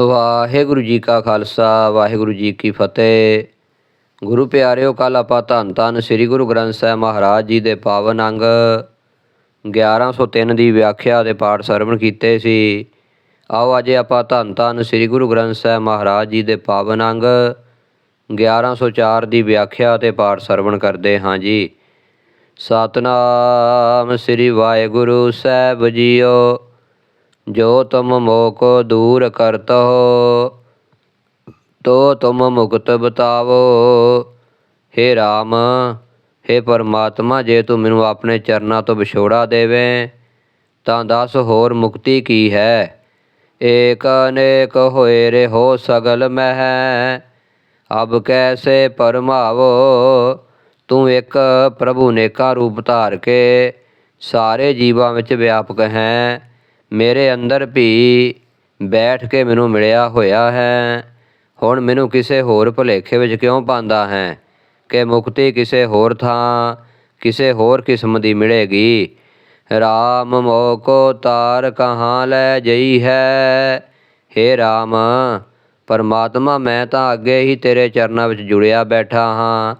ਵਾਹਿਗੁਰੂ ਜੀ ਕਾ ਖਾਲਸਾ, ਵਾਹਿਗੁਰੂ ਜੀ ਕੀ ਫਤਿਹ। ਗੁਰੂ ਪਿਆਰਿਓ ਕੱਲ ਆਪਾਂ ਧੰਨ ਧੰਨ ਸ੍ਰੀ ਗੁਰੂ ਗ੍ਰੰਥ ਸਾਹਿਬ ਮਹਾਰਾਜ ਜੀ ਦੇ ਪਾਵਨ ਅੰਗ 1103 ਦੀ ਵਿਆਖਿਆ ਦੇ ਪਾਠ ਸਰਵਣ ਕੀਤੇ ਸੀ। ਆਓ ਅੱਜ ਆਪਾਂ ਧੰਨ ਧੰਨ ਸ੍ਰੀ ਗੁਰੂ ਗ੍ਰੰਥ ਸਾਹਿਬ ਮਹਾਰਾਜ ਜੀ ਦੇ ਪਾਵਨ ਅੰਗ 1104 ਦੀ ਵਿਆਖਿਆ ਤੇ ਪਾਠ ਸਰਵਣ ਕਰਦੇ ਹਾਂ ਜੀ। ਸਤਨਾਮ ਸ੍ਰੀ ਵਾਹਿਗੁਰੂ ਸਾਹਿਬ ਜੀਓ। ਜੋ ਤੁਮ ਮੋਹ ਕੋ ਦੂਰ ਕਰਤ ਹੋ ਤੋ ਤੁਮ ਮੁਕਤ ਬਤਾਵੋ। हे RAM हे ਪਰਮਾਤਮਾ, ਜੇ ਤੂੰ ਮੈਨੂੰ ਆਪਣੇ ਚਰਨਾਂ ਤੋਂ ਵਿਛੋੜਾ ਦੇਵੇਂ, ਤਾਂ ਦੱਸ ਹੋਰ ਮੁਕਤੀ ਕੀ ਹੈ? ਏਕ ਅਨੇਕ ਹੋਏ ਰੇ ਹੋ ਸਗਲ ਮਹਿ, ਅਬ ਕੈਸੇ ਪਰਮਾਵੋ? ਤੂੰ ਇੱਕ ਪ੍ਰਭੂ ਨੇਕਾ ਰੂਪ ਧਾਰ ਕੇ ਸਾਰੇ ਜੀਵਾਂ ਵਿੱਚ ਵਿਆਪਕ ਹੈ। ਮੇਰੇ ਅੰਦਰ ਵੀ ਬੈਠ ਕੇ ਮੈਨੂੰ ਮਿਲਿਆ ਹੋਇਆ ਹੈ। ਹੁਣ ਮੈਨੂੰ ਕਿਸੇ ਹੋਰ ਭੁਲੇਖੇ ਵਿੱਚ ਕਿਉਂ ਪਾਉਂਦਾ ਹੈ? ਕਿ ਮੁਕਤੀ ਕਿਸੇ ਹੋਰ ਥਾਂ, ਕਿਸੇ ਹੋਰ ਕਿਸਮ ਦੀ ਮਿਲੇਗੀ। RAM ਮੋਹ ਕੋ ਤਾਰ ਕਹਾਂ ਲੈ ਜਈ ਹੈ? हे RAM ਪਰਮਾਤਮਾ, ਮੈਂ ਤਾਂ ਅੱਗੇ ਹੀ ਤੇਰੇ ਚਰਨਾਂ ਵਿੱਚ ਜੁੜਿਆ ਬੈਠਾ ਹਾਂ।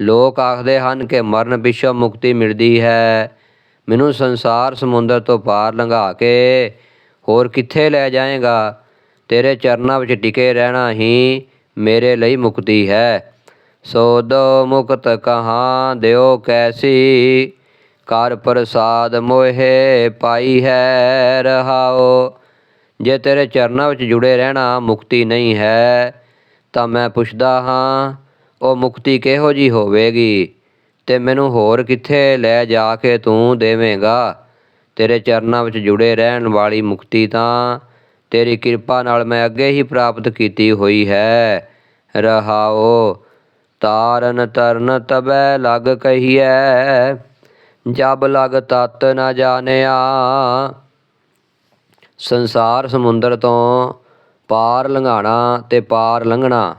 ਲੋਕ ਆਖਦੇ ਹਨ ਕਿ ਮਰਨ ਪਿੱਛੋਂ ਮੁਕਤੀ ਮਿਲਦੀ ਹੈ। ਮੈਨੂੰ ਸੰਸਾਰ ਸਮੁੰਦਰ ਤੋਂ ਪਾਰ ਲੰਘਾ ਕੇ ਹੋਰ ਕਿੱਥੇ ਲੈ ਜਾਏਗਾ? ਤੇਰੇ ਚਰਨਾਂ ਵਿੱਚ ਟਿਕੇ ਰਹਿਣਾ ਹੀ ਮੇਰੇ ਲਈ ਮੁਕਤੀ ਹੈ। ਸੋ ਦੋ ਮੁਕਤ ਕਹਾਂ ਦਿਓ ਕੈਸੀ? ਕਰ ਪ੍ਰਸਾਦ ਮੋਹਿ ਪਾਈ ਹੈ ਰਹਾਓ। ਜੇ ਤੇਰੇ ਚਰਨਾਂ ਵਿੱਚ ਜੁੜੇ ਰਹਿਣਾ ਮੁਕਤੀ ਨਹੀਂ ਹੈ, ਤਾਂ ਮੈਂ ਪੁੱਛਦਾ ਹਾਂ, ਉਹ ਮੁਕਤੀ ਕਿਹੋ ਜੀ ਹੋਵੇਗੀ? ਤੇ ਮੈਨੂੰ ਹੋਰ ਕਿੱਥੇ ਲੈ ਜਾ ਕੇ ਤੂੰ ਦੇਵੇਂਗਾ? ਤੇਰੇ ਚਰਨਾਂ ਵਿੱਚ ਜੁੜੇ ਰਹਿਣ ਵਾਲੀ ਮੁਕਤੀ ਤਾਂ ਤੇਰੀ ਕਿਰਪਾ ਨਾਲ ਮੈਂ ਅੱਗੇ ਹੀ ਪ੍ਰਾਪਤ ਕੀਤੀ ਹੋਈ ਹੈ। ਰਹਾਓ, ਤਾਰਨ ਤਰਨ ਤਬੈ ਲਗ ਕਹੀਐ, ਜਬ ਲਗ ਤਤ ਨਾ ਜਾਣਿਆ। ਸੰਸਾਰ ਸਮੁੰਦਰ ਤੋਂ ਪਾਰ ਲੰਘਾਣਾ ਤੇ ਪਾਰ ਲੰਘਣਾ,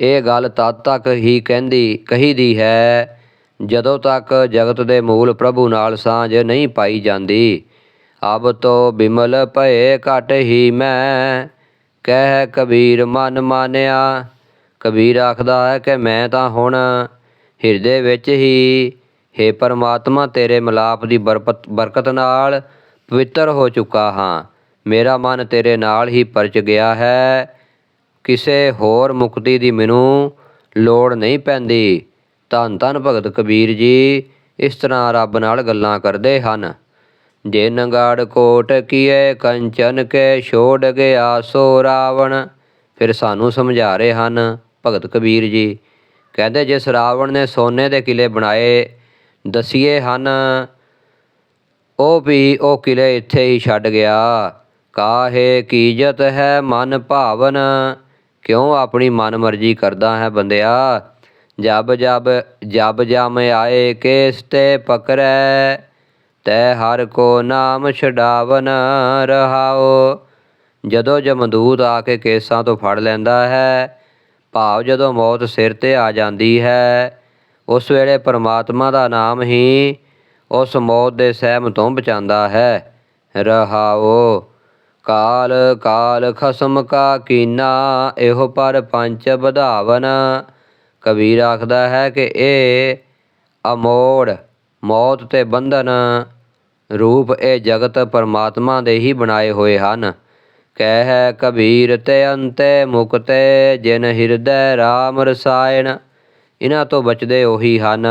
ਇਹ ਗੱਲ ਤਦ ਤੱਕ ਹੀ ਕਹਿੰਦੀ ਕਹੀਦੀ ਹੈ ਜਦੋਂ ਤੱਕ ਜਗਤ ਦੇ ਮੂਲ ਪ੍ਰਭੂ ਨਾਲ ਸਾਂਝ ਨਹੀਂ ਪਾਈ ਜਾਂਦੀ, ਅਬ ਤੋ ਬਿਮਲ ਭਏ ਘਟ ਹੀ ਮੈਂ। ਕਹਿ ਕਬੀਰ, ਮਨ ਮਾਨਿਆ। ਕਬੀਰ ਆਖਦਾ ਹੈ ਕਿ ਮੈਂ ਤਾਂ ਹੁਣ ਹਿਰਦੇ ਵਿੱਚ ਹੀ हे ਪਰਮਾਤਮਾ, ਤੇਰੇ ਮਿਲਾਪ ਦੀ ਬਰਕਤ ਬਰਕਤ ਨਾਲ ਪਵਿੱਤਰ ਹੋ ਚੁੱਕਾ ਹਾਂ। ਮੇਰਾ ਮਨ ਤੇਰੇ ਨਾਲ ਹੀ ਪਰਚ ਗਿਆ ਹੈ। ਕਿਸੇ ਹੋਰ ਮੁਕਤੀ ਦੀ ਮੈਨੂੰ ਲੋੜ ਨਹੀਂ ਪੈਂਦੀ। ਧੰਨ ਧੰਨ ਭਗਤ ਕਬੀਰ ਜੀ, ਇਸ ਤਰ੍ਹਾਂ ਰੱਬ ਨਾਲ ਗੱਲਾਂ ਕਰਦੇ ਹਨ। ਜੇ ਨੰਗਾੜ ਕੋਟ ਕੀਏ ਕੰਚਨ ਕੇ ਛੋੜ ਗਿਆ ਸੋ ਰਾਵਣ। ਫਿਰ ਸਾਨੂੰ ਸਮਝਾ ਰਹੇ ਹਨ ਭਗਤ ਕਬੀਰ ਜੀ, ਕਹਿੰਦੇ ਜਿਸ ਰਾਵਣ ਨੇ ਸੋਨੇ ਦੇ ਕਿਲੇ ਬਣਾਏ, ਦਸੀਏ ਹਨ, ਉਹ ਵੀ ਉਹ ਕਿਲੇ ਇੱਥੇ ਹੀ ਛੱਡ ਗਿਆ। ਕਾਹੇ ਕੀਜਤ ਹੈ ਮਨ ਭਾਵਨ, ਕਿਉਂ ਆਪਣੀ ਮਨ ਮਰਜ਼ੀ ਕਰਦਾ ਹੈ ਬੰਦਿਆ? ਜਬ ਜਬ ਜਬ ਜਮ ਆਏ ਕੇਸ ਤੇ ਪਕਰੈ, ਤੈ ਹਰ ਕੋ ਨਾਮ ਛਡਾਵਨ ਰਹਾਓ। ਜਦੋਂ ਜਮਦੂਤ ਆ ਕੇ ਕੇਸਾਂ ਤੋਂ ਫੜ ਲੈਂਦਾ ਹੈ, ਭਾਵ ਜਦੋਂ ਮੌਤ ਸਿਰ ਤੇ ਆ ਜਾਂਦੀ ਹੈ, ਉਸ ਵੇਲੇ ਪਰਮਾਤਮਾ ਦਾ ਨਾਮ ਹੀ ਉਸ ਮੌਤ ਦੇ ਸਹਿਮ ਤੋਂ ਬਚਾਉਂਦਾ ਹੈ। ਰਹਾਓ ਕਾਲ ਕਾਲ ਖਸਮ ਕਾ ਕੀਨਾ, ਇਹੋ ਪਰ ਪੰਚ ਵਧਾਵਨ। ਕਬੀਰ ਆਖਦਾ ਹੈ ਕਿ ਇਹ ਅਮੋੜ ਮੌਤ ਤੇ ਬੰਧਨ ਰੂਪ ਇਹ ਜਗਤ ਪਰਮਾਤਮਾ ਦੇ ਹੀ ਬਣਾਏ ਹੋਏ ਹਨ। ਕਹਿ ਹੈ, ਕਬੀਰ ਤੇ ਅੰਤੇ ਮੁਕਤੇ, ਜਿਨ ਹਿਰਦੈ RAM ਰਸਾਇਣ ਇਹਨਾਂ ਤੋਂ ਬਚਦੇ ਉਹੀ ਹਨ।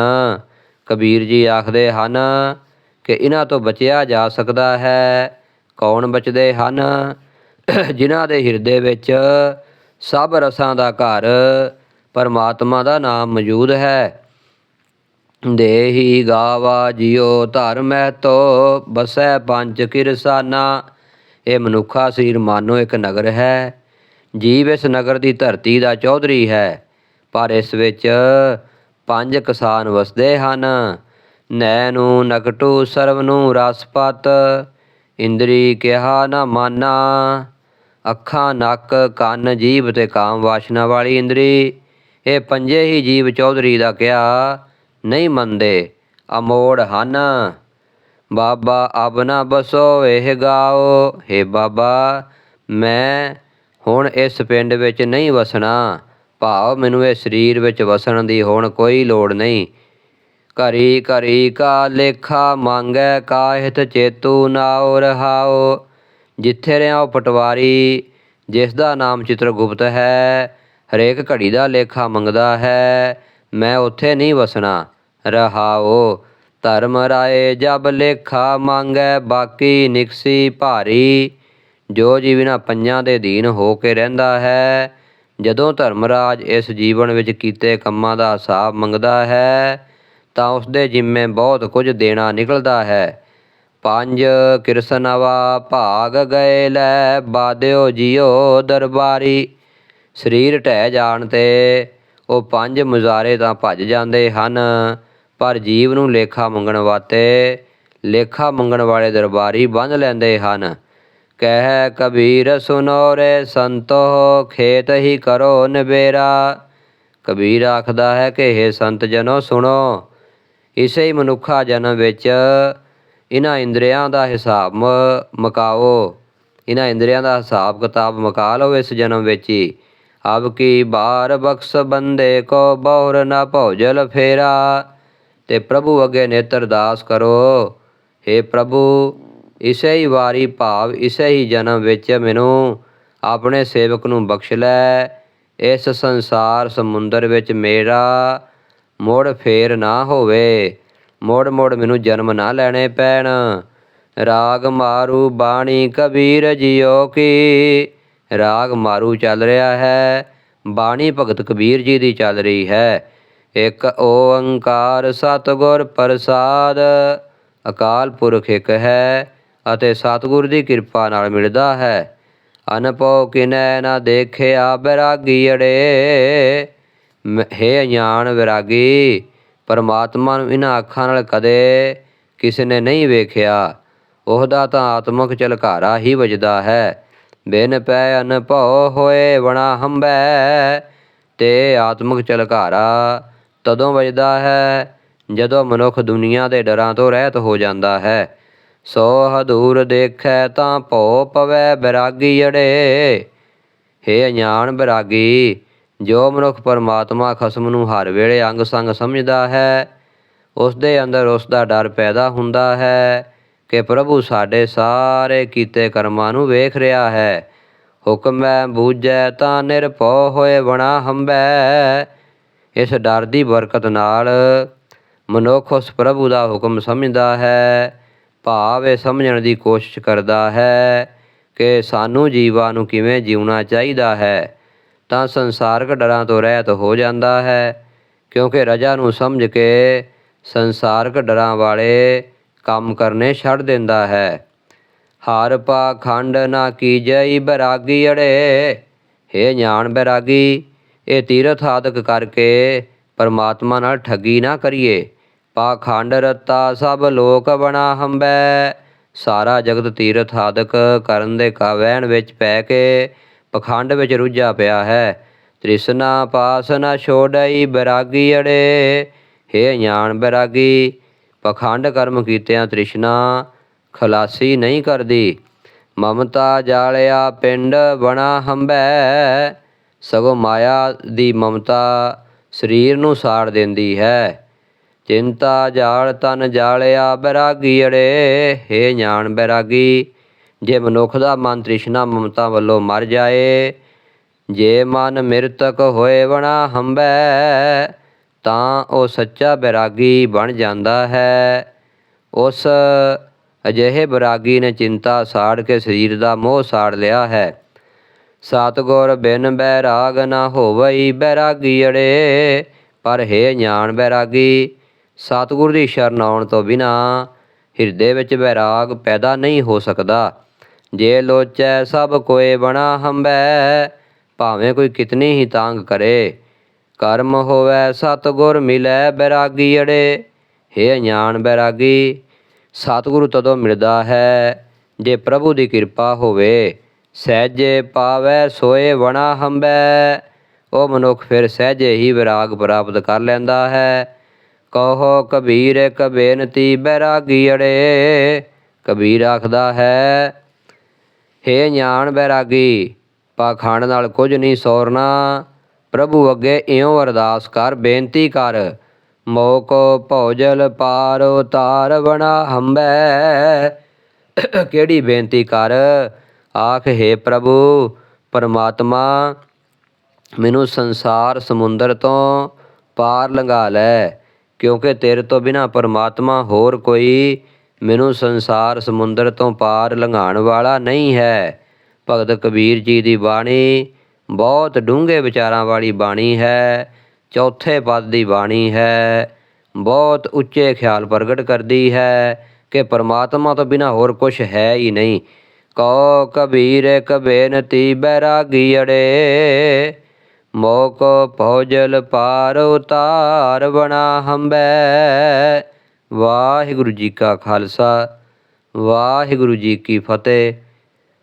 ਕਬੀਰ ਜੀ ਆਖਦੇ ਹਨ ਕਿ ਇਹਨਾਂ ਤੋਂ ਬਚਿਆ ਜਾ ਸਕਦਾ ਹੈ। ਕੌਣ ਬਚਦੇ ਹਨ? ਜਿਨ੍ਹਾਂ ਦੇ ਹਿਰਦੇ ਵਿੱਚ ਸਭ ਰਸਾਂ ਦਾ ਘਰ ਪਰਮਾਤਮਾ ਦਾ ਨਾਮ ਮੌਜੂਦ ਹੈ। ਦੇਹੀ ਗਾਵਾ ਜਿਉ ਧਰਮੈ ਤੋ, ਬਸੈ ਪੰਜ ਕਿਰਸਾਨਾ ਇਹ ਮਨੁੱਖਾ ਸਰੀਰ ਮਾਨੋ ਇੱਕ ਨਗਰ ਹੈ। ਜੀਵ ਇਸ ਨਗਰ ਦੀ ਧਰਤੀ ਦਾ ਚੌਧਰੀ ਹੈ। ਪਰ ਇਸ ਵਿੱਚ ਪੰਜ ਕਿਸਾਨ ਵਸਦੇ ਹਨ। ਨੈ ਨੂੰ ਨਕਟੂ ਸਰਵ ਨੂੰ ਰਸਪਤ। ਇੰਦਰੀ ਕਿਹਾ ਨਾ ਮਾਨਾ। ਅੱਖਾਂ, ਨੱਕ, ਕੰਨ, ਜੀਭ ਤੇ ਕਾਮ ਵਾਸ਼ਨਾ ਵਾਲੀ ਇੰਦਰੀ। ਇਹ ਪੰਜੇ ਹੀ ਜੀਵ ਚੌਧਰੀ ਦਾ ਕਿਹਾ ਨਹੀਂ ਮੰਨਦੇ। ਅਮੋੜ ਹਨ। ਬਾਬਾ ਅਬ ਨਾ ਬਸੋ ਇਹ ਗਾਓ। हे ਬਾਬਾ, ਮੈਂ ਹੁਣ ਇਸ ਪਿੰਡ ਵਿੱਚ ਨਹੀਂ ਵਸਣਾ। ਭਾਵ ਮੈਨੂੰ ਇਹ ਸਰੀਰ ਵਿੱਚ ਵਸਣ ਦੀ ਹੁਣ ਕੋਈ ਲੋੜ ਨਹੀਂ। ਘਰੀ ਘਰੀ ਕਾ ਲੇਖਾ ਮੰਗੈ, ਕਾਹਿਤ ਚੇਤੂ ਨਾਉ ਰਹਾਉ ਜਿੱਥੇ ਰਿਆਉ ਪਟਵਾਰੀ, ਜਿਸ ਦਾ ਨਾਮ ਚਿਤਰਗੁਪਤ ਹੈ ਹਰੇਕ ਘੜੀ ਦਾ ਲੇਖਾ ਮੰਗਦਾ ਹੈ, ਮੈਂ ਉੱਥੇ ਨਹੀਂ ਵਸਣਾ। ਰਹਾਓ, ਧਰਮ ਰਾਏ ਜਬ ਲੇਖਾ ਮੰਗੈ, ਬਾਕੀ ਨਿਕਸੀ ਭਾਰੀ। ਜੋ ਜੀਵਨਾ ਪੰਜਾਂ ਦੇ ਅਧੀਨ ਹੋ ਕੇ ਰਹਿੰਦਾ ਹੈ, ਜਦੋਂ ਧਰਮਰਾਜ ਇਸ ਜੀਵਨ ਵਿੱਚ ਕੀਤੇ ਕੰਮਾਂ ਦਾ ਹਿਸਾਬ ਮੰਗਦਾ ਹੈ, ਤਾਂ ਉਸ ਦੇ ਜਿੰਮੇ ਬਹੁਤ ਕੁਝ ਦੇਣਾ ਨਿਕਲਦਾ ਹੈ। ਪੰਜ, ਕਿਰਸਨਵਾ ਭਾਗ ਗਏ ਲੈ ਬਾਦਿਓ ਜਿਓ ਦਰਬਾਰੀ। ਸਰੀਰ ਢਹਿ ਜਾਣ ਤੇ ਉਹ ਪੰਜ ਮੁਜ਼ਾਰੇ ਤਾਂ ਭੱਜ ਜਾਂਦੇ ਹਨ, ਪਰ ਜੀਵ ਨੂੰ ਲੇਖਾ ਮੰਗਣ ਵਾਤੇ ਲੇਖਾ ਮੰਗਣ ਵਾਲੇ ਦਰਬਾਰੀ ਬੰਧ ਲੈਂਦੇ ਹਨ। ਕਹਿ ਕਬੀਰ ਸੁਨੋ ਰੇ ਸੰਤੋ ਖੇਤ ਹੀ ਕਰੋ ਨਿਬੇਰਾ ਕਬੀਰ ਆਖਦਾ ਹੈ ਕਿ हे ਸੰਤ ਜਨੋ, ਸੁਣੋ। ਇਸੇ ਹੀ ਮਨੁੱਖਾ ਜਨਮ ਵਿੱਚ ਇਹਨਾਂ ਇੰਦਰੀਆਂ ਦਾ ਹਿਸਾਬ ਮ- ਇਹਨਾਂ ਇੰਦਰੀਆਂ ਦਾ ਹਿਸਾਬ ਕਿਤਾਬ ਮਕਾ ਲਓ ਇਸ ਜਨਮ ਵਿੱਚ ਹੀ। ਅਬ ਕੀ ਬਾਰ ਬਖਸ਼ ਬੰਦੇ ਕੋ ਬਹੁਰ ਨਾ ਭੌਜਲ ਫੇਰਾ। ਤੇ ਪ੍ਰਭੂ ਅੱਗੇ ਨੇਤਰ ਦਾਸ ਕਰੋ। हे ਪ੍ਰਭੂ, ਇਸੇ ਹੀ ਵਾਰੀ ਭਾਵ, ਇਸੇ ਹੀ ਜਨਮ ਵਿੱਚ ਮੈਨੂੰ ਆਪਣੇ ਸੇਵਕ ਨੂੰ ਬਖਸ਼ ਲੈ। ਇਸ ਸੰਸਾਰ ਸਮੁੰਦਰ ਵਿੱਚ ਮੇਰਾ ਮੋੜ ਫੇਰ ਨਾ ਹੋਵੇ। ਮੋੜ ਮੋੜ ਮੈਨੂੰ ਜਨਮ ਨਾ ਲੈਣੇ ਪੈਣ। ਰਾਗ ਮਾਰੂ ਬਾਣੀ ਕਬੀਰ ਜਿਓ ਕੀ। ਰਾਗ ਮਾਰੂ ਚੱਲ ਰਿਹਾ ਹੈ, ਬਾਣੀ ਭਗਤ ਕਬੀਰ ਜੀ ਦੀ ਚੱਲ ਰਹੀ ਹੈ। ਇੱਕ ਓੰਕਾਰ ਸਤਿਗੁਰ ਪ੍ਰਸਾਦ, ਅਕਾਲ ਪੁਰਖ ਇੱਕ ਹੈ ਅਤੇ ਸਤਿਗੁਰ ਦੀ ਕਿਰਪਾ ਨਾਲ ਮਿਲਦਾ ਹੈ। ਅਨਪਉ ਕਿਨੈ ਨਾ ਦੇਖਿਆ ਬੈਰਾਗੀ ਅੜੇ। ਮ- ਹੇ ਅඥਾਨ ਵਿਰਾਗੀ, ਪਰਮਾਤਮਾ ਨੂੰ ਇਹਨਾਂ ਅੱਖਾਂ ਨਾਲ ਕਦੇ ਕਿਸੇ ਨੇ ਨਹੀਂ ਵੇਖਿਆ। ਉਹਦਾ ਤਾਂ ਆਤਮਕ ਝਲਕਾਰਾ ਹੀ ਵੱਜਦਾ ਹੈ। ਬਿਨ ਪੈ ਅਨਭਉ ਹੋਏ ਵਣਾ ਹੰਬੈ, ਤੇ ਆਤਮਕ ਝਲਕਾਰਾ ਤਦੋਂ ਵੱਜਦਾ ਹੈ, ਜਦੋਂ ਮਨੁੱਖ ਦੁਨੀਆ ਦੇ ਡਰਾਂ ਤੋਂ ਰਹਿਤ ਹੋ ਜਾਂਦਾ ਹੈ। ਸੋ ਹਦੂਰ ਦੇਖੈ ਤਾਂ ਭਉ ਪਵੈ ਬਿਰਾਗੀ ਅੜੇ ਹੇ ਅඥਾਨ ਬਿਰਾਗੀ, ਜੋ ਮਨੁੱਖ ਪਰਮਾਤਮਾ ਖਸਮ ਨੂੰ ਹਰ ਵੇਲੇ ਅੰਗ ਸੰਗ ਸਮਝਦਾ ਹੈ ਉਸ ਦੇ ਅੰਦਰ ਉਸ ਦਾ ਡਰ ਪੈਦਾ ਹੁੰਦਾ ਹੈ। ਕਿ ਪ੍ਰਭੂ ਸਾਡੇ ਸਾਰੇ ਕੀਤੇ ਕਰਮਾਂ ਨੂੰ ਵੇਖ ਰਿਹਾ ਹੈ। ਹੁਕਮੈ ਬੂਝੈ, ਤਾਂ ਨਿਰਭਉ ਹੋਏ ਬਣਾ ਹੰਬੈ। ਇਸ ਡਰ ਦੀ ਬਰਕਤ ਨਾਲ ਮਨੁੱਖ ਉਸ ਪ੍ਰਭੂ ਦਾ ਹੁਕਮ ਸਮਝਦਾ ਹੈ, ਭਾਵ ਇਹ ਸਮਝਣ ਦੀ ਕੋਸ਼ਿਸ਼ ਕਰਦਾ ਹੈ ਕਿ ਸਾਨੂੰ ਜੀਵਾਂ ਨੂੰ ਕਿਵੇਂ ਜਿਉਣਾ ਚਾਹੀਦਾ ਹੈ। ਤਾਂ ਸੰਸਾਰਕ ਡਰਾਂ ਤੋਂ ਰਹਿਤ ਹੋ ਜਾਂਦਾ ਹੈ, ਕਿਉਂਕਿ ਰਜਾ ਨੂੰ ਸਮਝ ਕੇ ਸੰਸਾਰਕ ਡਰਾਂ ਵਾਲੇ ਕੰਮ ਕਰਨੇ ਛੱਡ ਦਿੰਦਾ ਹੈ। ਹਰ ਪਾਖੰਡ ਨਾ ਕੀਜਈ ਬੈਰਾਗੀ ਅੜੇ। ਹੇ ஞਾਨ ਬੈਰਾਗੀ, ਇਹ ਤੀਰਥ ਆਦਿਕ ਕਰਕੇ ਪਰਮਾਤਮਾ ਨਾਲ ਠੱਗੀ ਨਾ ਕਰੀਏ। ਪਾਖੰਡ ਰਤਾ ਸਭ ਲੋਕ ਬਣਾ ਹੰਬੈ। ਸਾਰਾ ਜਗਤ ਤੀਰਥ ਆਦਿਕ ਕਰਨ ਦੇ ਕਾ ਵਹਿਣ ਵਿੱਚ ਪੈ ਕੇ ਪਖੰਡ ਵਿੱਚ ਰੁੱਝਾ ਪਿਆ ਹੈ। ਤ੍ਰਿਸ਼ਨਾ ਪਾਸ ਨਾ ਛੋੜਈ ਬੈਰਾਗੀ ਅੜੇ। ਹੇ ஞਾਨ ਬੈਰਾਗੀ ਪਖੰਡ ਕਰਮ ਕੀਤਿਆਂ ਤ੍ਰਿਸ਼ਨਾ ਖਲਾਸੀ ਨਹੀਂ ਕਰਦੀ। ਮਮਤਾ ਜਾਲਿਆ ਪਿੰਡ ਬਣਾ ਹੰਬੈ। ਸਗੋਂ ਮਾਇਆ ਦੀ ਮਮਤਾ ਸਰੀਰ ਨੂੰ ਸਾੜ ਦਿੰਦੀ ਹੈ। ਚਿੰਤਾ ਜਾਲ ਤਨ ਜਾਲਿਆ ਬੈਰਾਗੀ ਅੜੇ। ਹੇ ஞਾਨ ਬੈਰਾਗੀ, ਜੇ ਮਨੁੱਖ ਦਾ ਮਨ ਤ੍ਰਿਸ਼ਨਾ ਮਮਤਾ ਵੱਲੋਂ ਮਰ ਜਾਏ, ਜੇ ਮਨ ਮਿਰਤਕ ਹੋਏ ਬਣਾ ਹੰਬੈ। ਤਾਂ ਉਹ ਸੱਚਾ ਬੈਰਾਗੀ ਬਣ ਜਾਂਦਾ ਹੈ। ਉਸ ਅਜਿਹੇ ਬੈਰਾਗੀ ਨੇ ਚਿੰਤਾ ਸਾੜ ਕੇ ਸਰੀਰ ਦਾ ਮੋਹ ਸਾੜ ਲਿਆ ਹੈ। ਸਤਗੁਰ ਬਿਨ ਬੈਰਾਗ ਨਾ ਹੋਵਈ ਬੈਰਾਗੀ ਅੜੇ, ਪਰ ਹੈ ஞਾਨ ਬੈਰਾਗੀ, ਸਤਗੁਰ ਦੀ ਸ਼ਰਨ ਆਉਣ ਤੋਂ ਬਿਨਾ ਹਿਰਦੇ ਵਿੱਚ ਬੈਰਾਗ ਪੈਦਾ ਨਹੀਂ ਹੋ ਸਕਦਾ। ਜੇ ਲੋਚੈ ਸਭ ਕੋਏ ਬਣਾ ਹੰਬੈ, ਭਾਵੇਂ ਕੋਈ ਕਿਤਨੀ ਹੀ ਤਾਂਗ ਕਰੇ। ਕਰਮ ਹੋਵੇ, ਸਤਗੁਰ ਮਿਲੈ ਬੈਰਾਗੀ ਅੜੇ। ਹੇ ਅඥਾਨ ਬੈਰਾਗੀ, ਸਤਿਗੁਰੂ ਤਦੋਂ ਮਿਲਦਾ ਹੈ, ਜੇ ਪ੍ਰਭੂ ਦੀ ਕਿਰਪਾ ਹੋਵੇ। ਸਹਿਜੇ ਪਾਵੈ, ਸੋਏ ਵਣਾ ਹੰਬੈ। ਉਹ ਮਨੁੱਖ ਫਿਰ ਸਹਿਜੇ ਹੀ ਵਿਰਾਗ ਪ੍ਰਾਪਤ ਕਰ ਲੈਂਦਾ ਹੈ। ਕਹੋ, ਕਬੀਰ, ਕਬੇਨਤੀ ਬੈਰਾਗੀ ਅੜੇ। ਕਬੀਰ ਆਖਦਾ ਹੈ, ਹੇ ஞਾਨ ਬੈਰਾਗੀ, ਪਾਖੰਡ ਨਾਲ ਕੁਝ ਨਹੀਂ ਸੋਰਨਾ। ਪ੍ਰਭੂ ਅੱਗੇ ਇਉਂ ਅਰਦਾਸ ਕਰ, ਬੇਨਤੀ ਕਰ, ਮੋਕੋ ਭੌਜਲ ਪਾਰ ਉਤਾਰ ਬਣਾ ਹੰਬੈ। ਕਿਹੜੀ ਬੇਨਤੀ ਕਰ? ਆਖ, ਹੈ ਪ੍ਰਭੂ, ਪਰਮਾਤਮਾ, ਮੈਨੂੰ ਸੰਸਾਰ ਸਮੁੰਦਰ ਤੋਂ ਪਾਰ ਲੰਘਾ ਲੈ, ਕਿਉਂਕਿ ਤੇਰੇ ਤੋਂ ਬਿਨਾ ਪਰਮਾਤਮਾ ਹੋਰ ਕੋਈ ਮੈਨੂੰ ਸੰਸਾਰ ਸਮੁੰਦਰ ਤੋਂ ਪਾਰ ਲੰਘਾਉਣ ਵਾਲਾ ਨਹੀਂ ਹੈ। ਭਗਤ ਕਬੀਰ ਜੀ ਦੀ ਬਾਣੀ ਬਹੁਤ ਡੂੰਘੇ ਵਿਚਾਰਾਂ ਵਾਲੀ ਬਾਣੀ ਹੈ, ਚੌਥੇ ਪਦ ਦੀ ਬਾਣੀ ਹੈ। ਬਹੁਤ ਉੱਚੇ ਖਿਆਲ ਪ੍ਰਗਟ ਕਰਦੀ ਹੈ ਕਿ ਪਰਮਾਤਮਾ ਤੋਂ ਬਿਨਾ ਹੋਰ ਕੁਝ ਹੈ ਹੀ ਨਹੀਂ। ਕਉ ਕਬੀਰ ਕਬੇਨਤੀ ਬੈਰਾਗੀ ਅੜੇ, ਮੋਕ ਭੋਜਲ ਪਾਰ ਉਤਾਰ ਬਣਾ ਹੰਬੈ। ਵਾਹਿਗੁਰੂ ਜੀ ਕਾ ਖਾਲਸਾ, ਵਾਹਿਗੁਰੂ ਜੀ ਕੀ ਫਤਿਹ।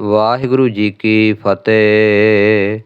ਵਾਹਿਗੁਰੂ ਜੀ ਕੀ ਫਤਿਹ।